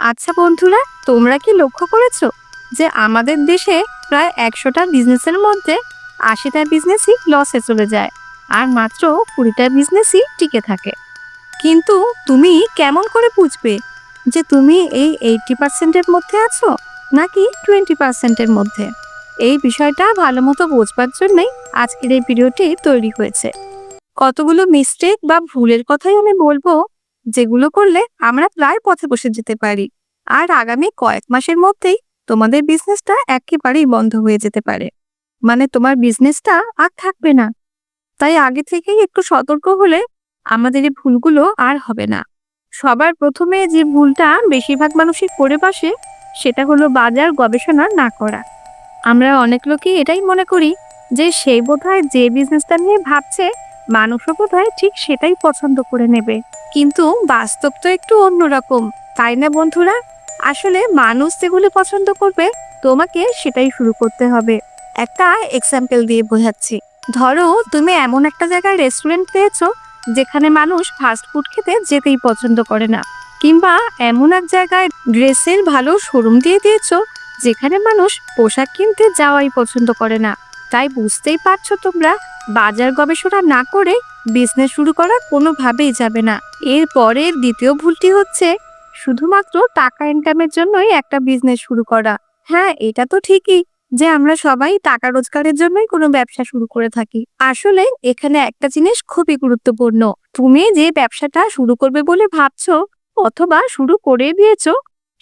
আচ্ছা বন্ধুরা, তোমরা কি লক্ষ্য করেছ যে আমাদের দেশে প্রায় একশোটা বিজনেসের মধ্যে আশিটা বিজনেসই লসে চলে যায় আর মাত্র কুড়িটা বিজনেসই টিকে থাকে? কিন্তু তুমি কেমন করে বুঝবে যে তুমি এই এইটটি পার্সেন্টের মধ্যে আছো নাকি টোয়েন্টি পার্সেন্টের মধ্যে? এই বিষয়টা ভালো মতো বোঝবার জন্যই আজকের এই ভিডিওটি তৈরি হয়েছে। কতগুলো মিস্টেক বা ভুলের কথাই আমি বলব যেগুলো করলে আমরা প্রায় পথে বসে যেতে পারি। আর আগামী কয়েক মাসের মধ্যেই তোমাদের বিজনেসটা একেবারেই বন্ধ হয়ে যেতে পারে। মানে তোমার বিজনেসটা আর থাকবে না। তাই আগে থেকেই একটু সতর্ক হলে আমাদের এই ভুলগুলো আর হবে না। সবার প্রথমে যে ভুলটা বেশিরভাগ মানুষই করে বসে, সেটা হলো বাজার গবেষণা না করা। আমরা অনেক লোকই এটাই মনে করি যে সেই বোধহয় যে বিজনেসটা নিয়ে ভাবছে, মানুষও বোধহয় ঠিক সেটাই পছন্দ করে নেবে। কিন্তু বাস্তব তো একটু অন্যরকম, তাই না বন্ধুরা? আসলে মানুষ যেগুলো পছন্দ করবে, তোমাকে সেটাই শুরু করতে হবে। একটা এক্সাম্পল দিয়ে বোঝাচ্ছি। ধরো, তুমি এমন একটা জায়গায় রেস্টুরেন্ট পেয়েছ, যেখানে মানুষ ফাস্ট ফুড খেতে যেতেই পছন্দ করে না। কিংবা এমন এক জায়গায় ড্রেসের ভালো শোরুম দিয়ে দিয়েছ, যেখানে মানুষ পোশাক কিনতে যাওয়াই পছন্দ করে না। তাই বুঝতেই পারছ তোমরা, বাজার গবেষণা না করে বিজনেস শুরু করা কোনোভাবেই যাবে না। এর পরের দ্বিতীয় ভুলটি হচ্ছে শুধুমাত্র টাকা ইনকামের জন্যই একটা বিজনেস শুরু করা। হ্যাঁ এটা তো ঠিকই যে আমরা সবাই টাকা রোজগারের জন্যই কোনো ব্যবসা শুরু করে থাকি। আসলে এখানে একটা জিনিস খুবই গুরুত্বপূর্ণ। তুমি যে ব্যবসাটা শুরু করবে বলে ভাবছ অথবা শুরু করে দিয়েছ,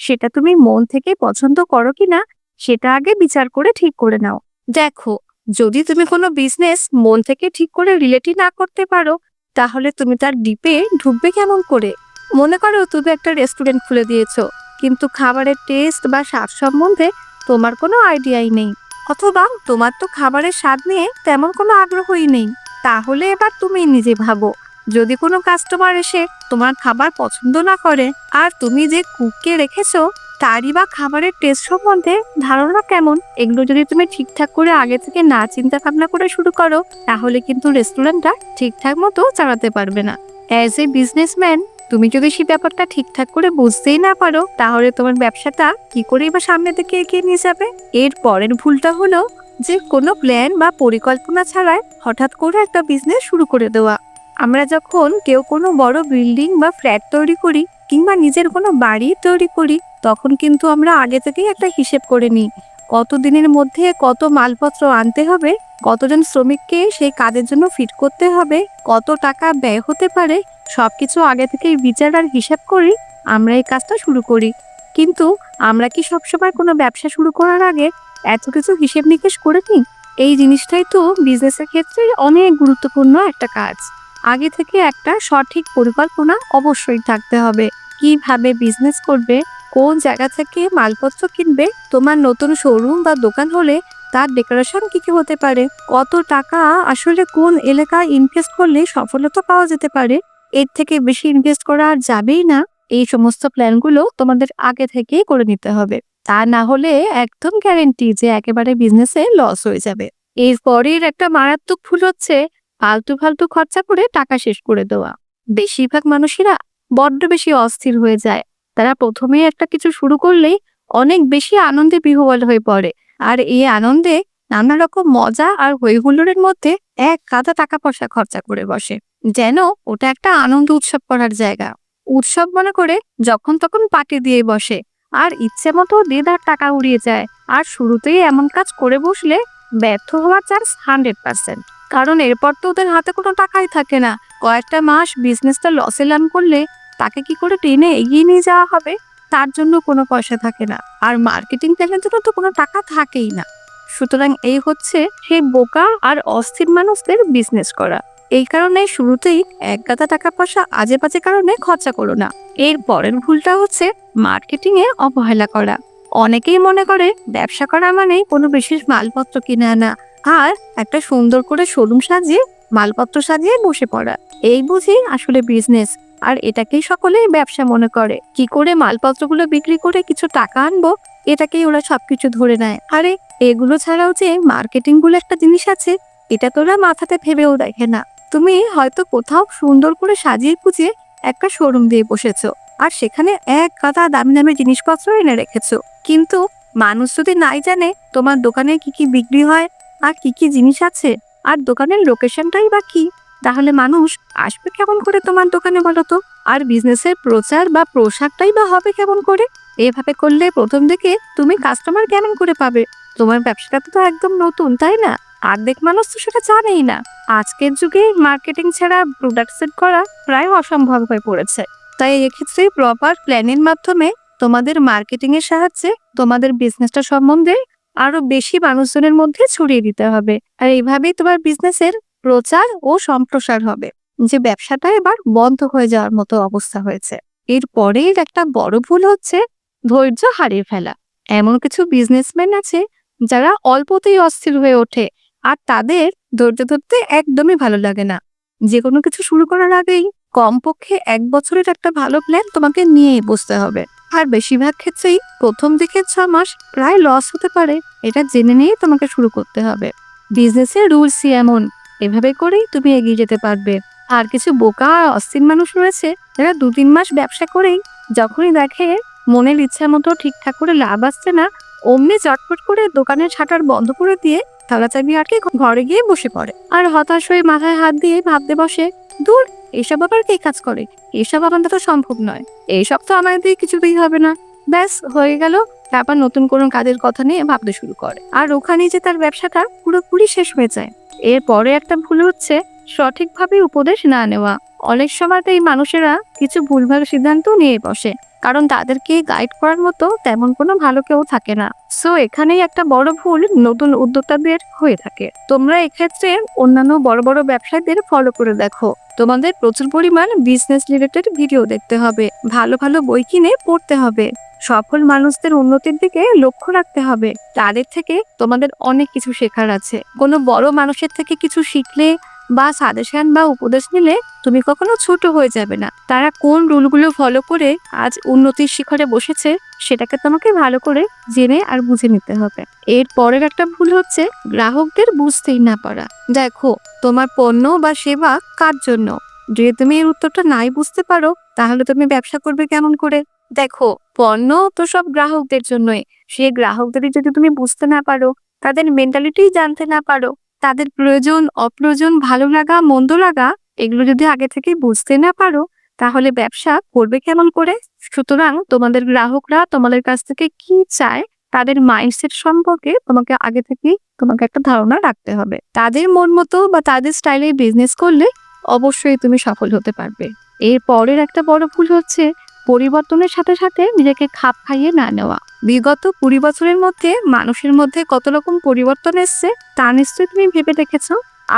সেটা তুমি মন থেকে পছন্দ করো কিনা, সেটা আগে বিচার করে ঠিক করে নাও। দেখো যদি তুমি কোনো বিজনেস মন থেকে ঠিক করে রিলেটই না করতে পারো, তাহলে তুমি তার ডিপে ঢুকবে কেমন করে? মনে করো তুমি একটা রেস্টুরেন্ট খুলে দিয়েছ, কিন্তু খাবারের টেস্ট বা স্বাদ সম্বন্ধে তোমার কোনো আইডিয়াই নেই, অথবা তোমার তো খাবারের স্বাদ নিয়ে তেমন কোনো আগ্রহই নেই। তাহলে এবার তুমি নিজে ভাবো, যদি কোনো কাস্টমার এসে তোমার খাবার পছন্দ না করে, আর তুমি যে কুককে রেখেছো তারই বা খাবারের টেস্ট সম্বন্ধে ধারণা কেমন? এগুলো যদি তুমি ঠিকঠাক করে আগে থেকে না চিন্তা ভাবনা করে শুরু করো, তাহলে কিন্তু রেস্টুরেন্টটা ঠিকঠাক মতো চালাতে পারবে না। অ্যাজ এ বিজনেসম্যান তুমি যদি সেই ব্যাপারটা ঠিকঠাক করে বুঝতেই না পারো, তাহলে তোমার ব্যবসাটা কি করেই বা সামনে থেকে এগিয়ে নিয়ে যাবে? এর পরের ভুলটা হলো যে, কোনো প্ল্যান বা পরিকল্পনা ছাড়াই হঠাৎ করে একটা বিজনেস শুরু করে দেওয়া। আমরা যখন কেউ কোনো বড় বিল্ডিং বা ফ্ল্যাট তৈরি করি কিংবা নিজের কোনো বাড়ি তৈরি করি, তখন কিন্তু আমরা আগে থেকেই একটা হিসেব করে নিই। কত দিনের মধ্যে কত মালপত্র আনতে হবে, কতজন শ্রমিককে সেই কাজের জন্য ফিট করতে হবে, কত টাকা ব্যয় হতে পারে সব কিছু আগে থেকেই বিচার আর হিসাব করি আমরা এই কাজটা শুরু করি। কিন্তু আমরা কি সবসময় কোনো ব্যবসা শুরু করার আগে এত কিছু হিসেব নিকেশ করে নিই? এই জিনিসটাই তো বিজনেসের ক্ষেত্রে অনেক গুরুত্বপূর্ণ একটা কাজ। আগে থেকে একটা সঠিক পরিকল্পনা অবশ্যই থাকতে হবে। কীভাবে বিজনেস করবে, কোন জায়গা থেকে মালপত্র কিনবে, তোমার নতুন শোরুম বা দোকান হলে তার ডেকোরেশন কি কি হতে পারে, কত টাকা আসলে কোন এলাকায় ইনভেস্ট করলে সফলতা পাওয়া যেতে পারে, এর থেকে বেশি ইনভেস্ট করা আর যাবেই না, এই সমস্ত প্ল্যানগুলো তোমাদের আগে থেকেই করে নিতে হবে। তা না হলে একদম গ্যারেন্টি যে একেবারে বিজনেসে লস হয়ে যাবে। এরপরের একটা মারাত্মক ভুল হচ্ছে ফালতু ফালতু খরচা করে টাকা শেষ করে দেওয়া। বেশিরভাগ মানুষেরা বড্ড বেশি অস্থির হয়ে যায়। তারা প্রথমে একটা কিছু শুরু করলেই অনেক বেশি আনন্দে বিহ্বল হয়ে পড়ে। আর এই আনন্দে নানা রকম মজা আর হইহুল্লোড়ের মধ্যে এক কাদা টাকা পয়সা খরচা করে বসে। যেন ওটা একটা আনন্দ উৎসব করার জায়গা। উৎসব মনে করে যখন তখন পার্টি দিয়ে বসে। আর ইচ্ছে মতো দেদার টাকা উড়িয়ে যায়। আর শুরুতেই এমন কাজ করে বসলে ব্যর্থ হওয়ার চান্স হান্ড্রেড পার্সেন্ট। কারণ এরপর তো ওদের হাতে কোনো টাকাই থাকে না। কয়েকটা মাস বিজনেসটা লসে লান করলে তাকে কি করে টেনে এগিয়ে নিয়ে যাওয়া হবে? তার জন্য কোনো পয়সা থাকে না। আর মার্কেটিং প্ল্যানের জন্য তো কোনো টাকা থাকেই না। সুতরাং এই হচ্ছে সেই বোকা আর অস্থির মানুষদের বিজনেস করা। এই কারণে শুরুতেই এক গাদা টাকা পয়সা আজে বাজে কারণে খরচা করো না। এর পরের ভুলটা হচ্ছে মার্কেটিং এ অবহেলা করা। অনেকেই মনে করে ব্যবসা করা মানেই কোনো বিশেষ মালপত্র কিনে আনা। আর একটা সুন্দর করে শোরুম সাজিয়ে মালপত্র সাজিয়ে বসে পড়া। এই বুঝি আসলে বিজনেস আর এটাকেই সকলে ব্যবসা মনে করে। কি করে মালপত্রগুলো বিক্রি করে কিছু টাকা আনব, এটাকেই ওরা সবকিছু ধরে নেয়। আরে, এগুলো ছাড়াও যে মার্কেটিং বলে একটা জিনিস আছে, এটা তোরা মাথাতে ভেবেও দেখে না। তুমি হয়তো কোথাও সুন্দর করে সাজিয়ে পুজিয়ে একটা শোরুম দিয়ে বসেছো, আর সেখানে এক গাদা দামি দামি জিনিসপত্র এনে রেখেছো। কিন্তু মানুষ যদি নাই জানে, তোমার দোকানে কি কি বিক্রি হয় আর কি কি জিনিস আছে? আর দোকানের লোকেশনটাই বা কি? তাহলে মানুষ আসবে কেমন করে তোমার দোকানে বলো তো আর বিজনেসের প্রচার বা প্রসারটাই বা হবে কেমন করে? এভাবে করলে প্রথম দিকে তুমি কাস্টমার কেমন করে পাবে? তোমার ব্যবসাটা তো একদম নতুন, তাই না? অর্ধেক মানুষ তো সেটা জানেই না। আজকের যুগে মার্কেটিং ছাড়া প্রোডাক্ট সেট করা প্রায় অসম্ভব হয়ে পড়েছে। তাই এক্ষেত্রে প্রপার প্ল্যানের মাধ্যমে তোমাদের মার্কেটিং এর সাহায্যে তোমাদের বিজনেসটা সম্বন্ধে আরও বেশি মানুষজনের মধ্যে ছড়িয়ে দিতে হবে। আর এইভাবেই তোমার বিজনেসের প্রচার ও সম্প্রসার হবে। যে ব্যবসাটা এবার বন্ধ হয়ে যাওয়ার মতো অবস্থা হয়েছে। এরপরের একটা বড় ভুল হচ্ছে ধৈর্য হারিয়ে ফেলা। এমন কিছু বিজনেসম্যান আছে যারা অল্পতেই অস্থির হয়ে ওঠে আর তাদের ধৈর্য ধরতে একদমই ভালো লাগে না। যে কোনো কিছু শুরু করার আগেই কমপক্ষে এক বছরের একটা ভালো প্ল্যান তোমাকে নিয়েই বসতে হবে। আর বেশিরভাগ ক্ষেত্রেই প্রথম দিকে ছ মাস প্রায় লস হতে পারে, এটা জেনে নিয়েই তোমাকে শুরু করতে হবে। বিজনেসের রুলসই এমন, এভাবে করেই তুমি এগিয়ে যেতে পারবে। আর কিছু বোকা আর অস্থির মানুষ রয়েছে, যারা দু তিন মাস ব্যবসা করেই যখনই দেখে মনের ইচ্ছা মতো ঠিকঠাক করে লাভ আসছে না, অমনি চটপট করে দোকানের শাটার বন্ধ করে দিয়ে তালা চাবি আটকে ঘরে গিয়ে বসে পড়ে। আর হতাশ হয়ে মাথায় হাত দিয়ে ভাবতে বসে দূর, এসব আবার কে কাজ করে? এসব আমাদের তো সম্ভব নয়। এইসব তো আমাদের কিছুতেই হবে না। ব্যাস, হয়ে গেল। তারপর নতুন কোনো কাজের কথা নিয়ে ভাবতে শুরু করে। আর ওখানে যে তার ব্যবসাটা পুরোপুরি শেষ হয়ে যায়। এরপরে একটা ভুল হচ্ছে, সঠিকভাবে উপদেশ না নেওয়া। অনেক সময় এই মানুষেরা কিছু ভুলভাল সিদ্ধান্ত নিয়ে বসে। কারণ তাদেরকে গাইড করার মতো তেমন কোনো ভালো কেউ থাকে না। সো এখানেই একটা বড় ভুল নতুন উদ্যোক্তাদের হয়ে থাকে। তোমরা এক্ষেত্রে অন্যান্য বড় বড় ব্যবসায়ীদের ফলো করে দেখো। তোমাদের প্রচুর পরিমাণ বিজনেস রিলেটেড ভিডিও দেখতে হবে, ভালো ভালো বই কিনে পড়তে হবে। সফল মানুষদের উন্নতির দিকে লক্ষ্য রাখতে হবে। তাদের থেকে তোমাদের অনেক কিছু শেখার আছে। কোনো বড় মানুষের থেকে কিছু শিখলে বা সাজেশন বা উপদেশ নিলে তুমি কখনো ছোট হয়ে যাবে না। তারা কোন রুলগুলো ফলো করে আজ উন্নতির শিখরে বসেছে সেটাকে তোমাকে ভালো করে জেনে আর বুঝে নিতে হবে। এর পরের একটা ভুল হচ্ছে গ্রাহকদের বুঝতেই না পারা। দেখো, তোমার পণ্য বা সেবা কার জন্য? যদি তুমি এর উত্তরটা নাই বুঝতে পারো, তাহলে তুমি ব্যবসা করবে কেমন করে? দেখো, পণ্য তো সব গ্রাহকদের জন্যই। সেই গ্রাহকদেরই যদি তুমি বুঝতে না পারো, তাদের মেন্টালিটি জানতে না পারো তাদের প্রয়োজন, অপ্রয়োজন, ভালো লাগা, মন্দ লাগা, এগুলো যদি আগে থেকে বুঝতে না পারো, তাহলে ব্যবসা করবে কেমন করে? সুতরাং তোমাদের গ্রাহকরা তোমাদের কাছ থেকে কি চায়, তাদের মাইন্ডসেট সম্পর্কে তোমাকে আগে থেকেই তোমাকে একটা ধারণা রাখতে হবে। তাদের মন মতো বা তাদের স্টাইলে বিজনেস করলে অবশ্যই তুমি সফল হতে পারবে। এর পরের একটা বড় ভুল হচ্ছে পরিবর্তনের সাথে সাথে নিজেকে খাপ খাইয়ে না নেওয়া। বিগত কুড়ি বছরের মধ্যে মানুষের মধ্যে কত রকম পরিবর্তন এসছে, তা নিশ্চয়ই তুমি ভেবে দেখেছ।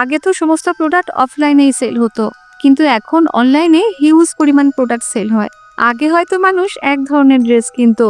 আগে তো সমস্ত প্রোডাক্ট অফলাইনেই সেল হতো, কিন্তু এখন অনলাইনে হিউজ পরিমাণ প্রোডাক্ট সেল হয়। আগে হয়তো মানুষ এক ধরনের ড্রেস কিনতো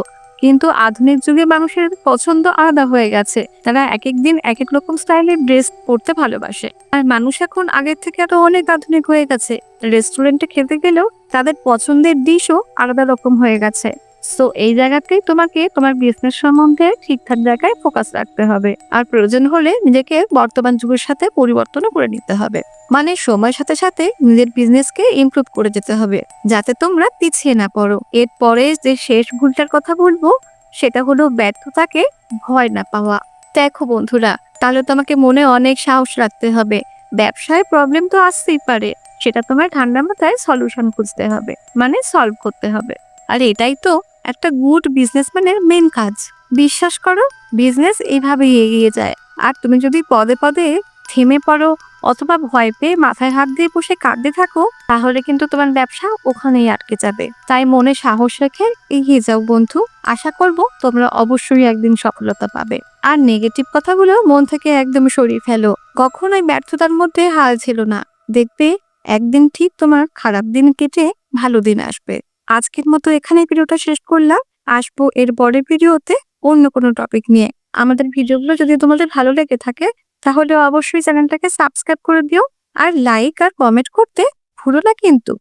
কিন্তু আধুনিক যুগে মানুষের পছন্দ আলাদা হয়ে গেছে। তারা এক এক দিন এক এক রকম স্টাইলের ড্রেস পরতে ভালোবাসে। আর মানুষ এখন আগের থেকে আরও অনেক আধুনিক হয়ে গেছে। রেস্টুরেন্টে খেতে গেলেও তাদের পছন্দের ডিশও আলাদা রকম হয়ে গেছে। সো এই জায়গাতেই তোমাকে তোমার বিজনেস সম্বন্ধে ঠিকঠাক জায়গায় ফোকাস রাখতে হবে। আর প্রয়োজন হলে নিজেকে বর্তমান যুগের সাথে পরিবর্তনও করে নিতে হবে। মানে সময়ের সাথে সাথে নিজের বিজনেসকে ইমপ্রুভ করে যেতে হবে। যাতে তোমরা পিছিয়ে না পড়ো। এরপরে যে শেষ ভুলটার কথা বলব, সেটা হলো ব্যর্থতাকে ভয় না পাওয়া। দেখো বন্ধুরা, তাহলে তোমাকে মনে অনেক সাহস রাখতে হবে। ব্যবসায় প্রবলেম তো আসতেই পারে। সেটা তোমার ঠান্ডা মাথায় সলিউশন খুঁজতে হবে। মানে সলভ করতে হবে। আর এটাই তো একটা গুড বিজনেসম্যানের মেন কাজ। বিশ্বাস করো বিজনেস এইভাবেই এগিয়ে যায়। আর তুমি যদি পদে পদে থেমে পড়ো অথবা ভয় পেয়ে মাথায় হাত দিয়ে বসে কাঁদতে থাকো, তাহলে কিন্তু তোমার ব্যবসা ওখানেই আটকে যাবে। তাই মনে সাহস রেখে এগিয়ে যাও বন্ধু। আশা করব তোমরা অবশ্যই একদিন সফলতা পাবে। আর নেগেটিভ কথাগুলো মন থেকে একদম সরিয়ে ফেলো। কখনোই ব্যর্থতার মধ্যে হাল ছিল না। দেখবে একদিন ঠিক তোমার খারাপ দিন কেটে ভালো দিন আসবে। আজকের মতো এখানে ভিডিওটা শেষ করলাম। আসব এর পরের ভিডিওতে অন্য কোনো টপিক নিয়ে। আমাদের ভিডিওগুলো যদি তোমাদের ভালো লেগে থাকে, তাহলে অবশ্যই চ্যানেলটাকে সাবস্ক্রাইব করে দিও। আর লাইক আর কমেন্ট করতে ভুলো না কিন্তু।